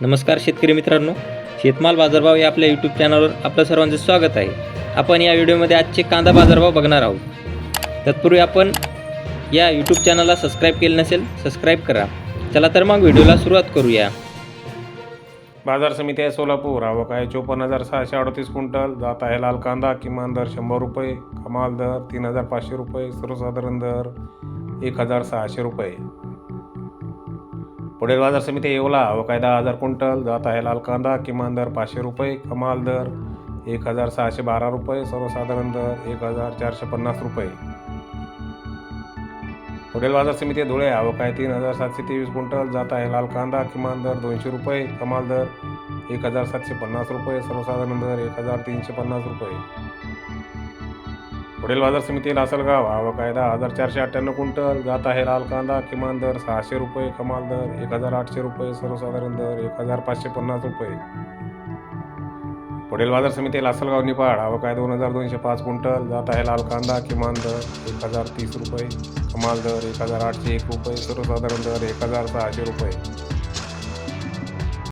नमस्कार शेतकरी मित्रांनो शेतमाल बाजारभाव या आपल्या यूट्यूब चॅनलवर आपलं सर्वांचं स्वागत आहे. आपण या व्हिडिओमध्ये आजचे कांदा बाजारभाव बघणार आहोत. तत्पूर्वी आपण या यूट्यूब चॅनलला सबस्क्राईब केलं नसेल सबस्क्राईब करा. चला तर मग व्हिडिओला सुरुवात करूया. बाजार समिती आहे सोलापूर. आवक आहे चोपन्न हजार सहाशे अडतीस क्विंटल. जात आहे लाल कांदा किमान दर शंभर रुपये. कमाल दर तीन हजार पाचशे रुपये. सर्वसाधारण दर एक हजार सहाशे रुपये. पुढील बाजार समिती येवला. आवक दहा हजार क्विंटल जात आहे लाल कांदा किमान दर पाचशे रुपये कमाल दर एक हजार सहाशे बारा रुपये सर्वसाधारण दर एक हजार चारशे पन्नास रुपये. पुढील बाजार समिती धुळे अवकाय तीन हजार सातशे तेवीस क्विंटल जात आहे लाल कांदा किमान दर दोनशे रुपये कमाल दर एक हजार सातशे पन्नास रुपये सर्वसाधारण दर एक हजार तीनशे पन्नास रुपये. पुढील बाजार समितीला असेल आवक आहे कायदा हजार चारशे अठ्ठ्याण्णव क्विंटल. जात आहे लाल कांदा किमान दर सहाशे रुपये कमाल दर एक हजार आठशे रुपये सर्वसाधारण दर एक हजार पाचशे पन्नास रुपये. पुढील बाजार समिती लासलगाव निपाड आवक काय दोन हजार दोनशे पाच क्विंटल. जात आहे लाल कांदा किमान दर एक हजार तीस रुपये कमाल दर एक हजार आठशे एक रुपये सर्वसाधारण दर एक हजार सहाशे रुपये.